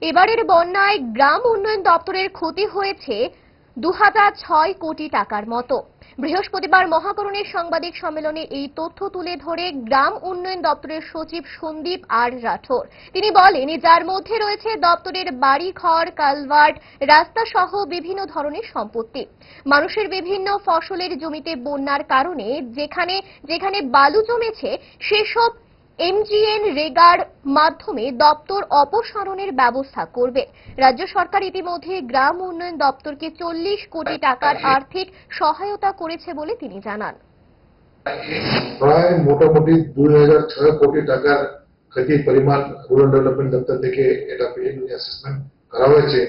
এবারের বন্যায় গ্রাম উন্নয়ন দপ্তরের ক্ষতি হয়েছে দু কোটি টাকার মতো। বৃহস্পতিবার মহাকরণের সাংবাদিক সম্মেলনে এই তথ্য তুলে ধরে গ্রাম উন্নয়ন দপ্তরের সচিব সন্দীপ আর রাঠোর। তিনি বলেন, যার মধ্যে রয়েছে দপ্তরের বাড়ি ঘর কালভার্ট, রাস্তা সহ বিভিন্ন ধরনের সম্পত্তি। মানুষের বিভিন্ন ফসলের জমিতে বন্যার কারণে যেখানে যেখানে বালু জমেছে, সেসব এমজিএন রেগার মাধ্যমে দপ্তর অপসারণের ব্যবস্থা করবে। রাজ্য সরকার ইতিমধ্যে গ্রাম উন্নয়ন দপ্তরকে চল্লিশ কোটি টাকার আর্থিক সহায়তা করেছে বলে তিনি জানান। প্রায় মোটামুটি দুই হাজার ছয় কোটি টাকার ক্ষতির পরিমাণ রুরাল ডেভেলপমেন্ট দপ্তর থেকে এটা অ্যাসেসমেন্ট করা হয়েছে।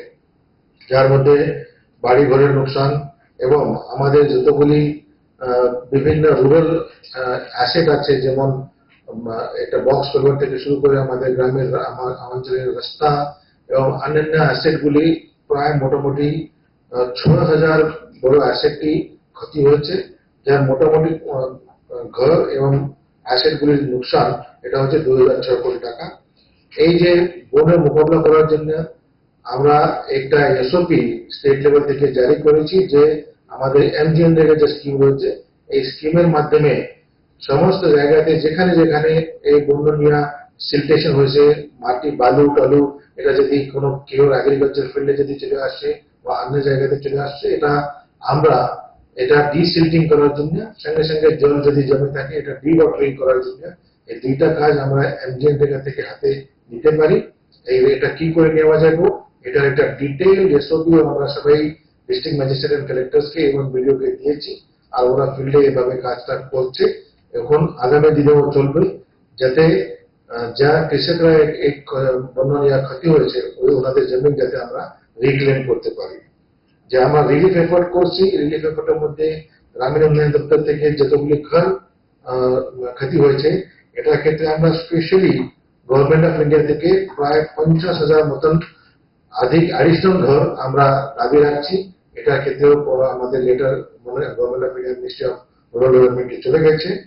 যার মধ্যে বাড়ি ঘরের নোকসান এবং আমাদের যতগুলি বিভিন্ন রুরাল অ্যাসেট আছে, যেমন একটা বক্স কলভার থেকে শুরু করে আমাদের গ্রামের আমার অঞ্চলের রাস্তা এবং অন্যান্য অ্যাসেট গুলি প্রায় মোটামুটি ছ হাজার বড় অ্যাসেটটি ক্ষতি হয়েছে। যার মোটামুটি ঘর এবং অ্যাসেট গুলির নুকসান, এটা হচ্ছে দুই হাজার ছয় কোটি টাকা। এই যে বনের মোকাবিলা করার জন্য আমরা একটা এসওপি স্টেট লেভেল থেকে জারি করেছি যে আমাদের এমজিএন যে স্কিম রয়েছে, এই স্কিমের মাধ্যমে সমস্ত জায়গাতে যেখানে যেখানে এই বন্যনিয়া সিলটেশন হয়েছে, মাটি, বালু, টালু, এটা যদি কোনো কেউ এগ্রিকালচার ফিল্ডে যদি চলে আসে বা অন্য জায়গাতে চলে আসছে এটা আমরা, এটা ডিসিল্টিং করার জন্য, সঙ্গে সঙ্গে জল যদি জমে থাকে, এটা ডিওয়াটারিং করার জন্য, এই দুইটা কাজ আমরা এমজিএন জায়গা থেকে হাতে নিতে পারি। এই এটা কি করে নেওয়া যাবে, এটার একটা ডিটেইল এসওপি আমরা সবাই ডিস্ট্রিক্ট ম্যাজিস্ট্রেট এন্ড কালেক্টরসকে এবং ভিডিওকে দিয়েছি, আর ওরা ফিল্ডে এভাবে কাজটা করছে। এখন আগামী দিনেও চলবে। যাতে যা কৃষকরা এক- বন্যা ক্ষতি হয়েছে, ওই ওনাদের জমি যাতে আমরা রিক্লেম করতে পারি। যে আমরা রিলিফ এফোর্ট করছি রিলিফ এফোর্টের মধ্যে গ্রামীণ উন্নয়ন দপ্তর থেকে যতগুলি ঘর ক্ষতি হয়েছে, এটার ক্ষেত্রে আমরা স্পেশালি গভর্নমেন্ট অফ ইন্ডিয়া থেকে প্রায় পঞ্চাশ হাজার মতন অধিক অ্যাডিশনাল ঘর আমরা দাবি রাখছি। এটার ক্ষেত্রেও আমাদের letter government of India ministry of rural ডেভেলপমেন্টে চলে গেছে।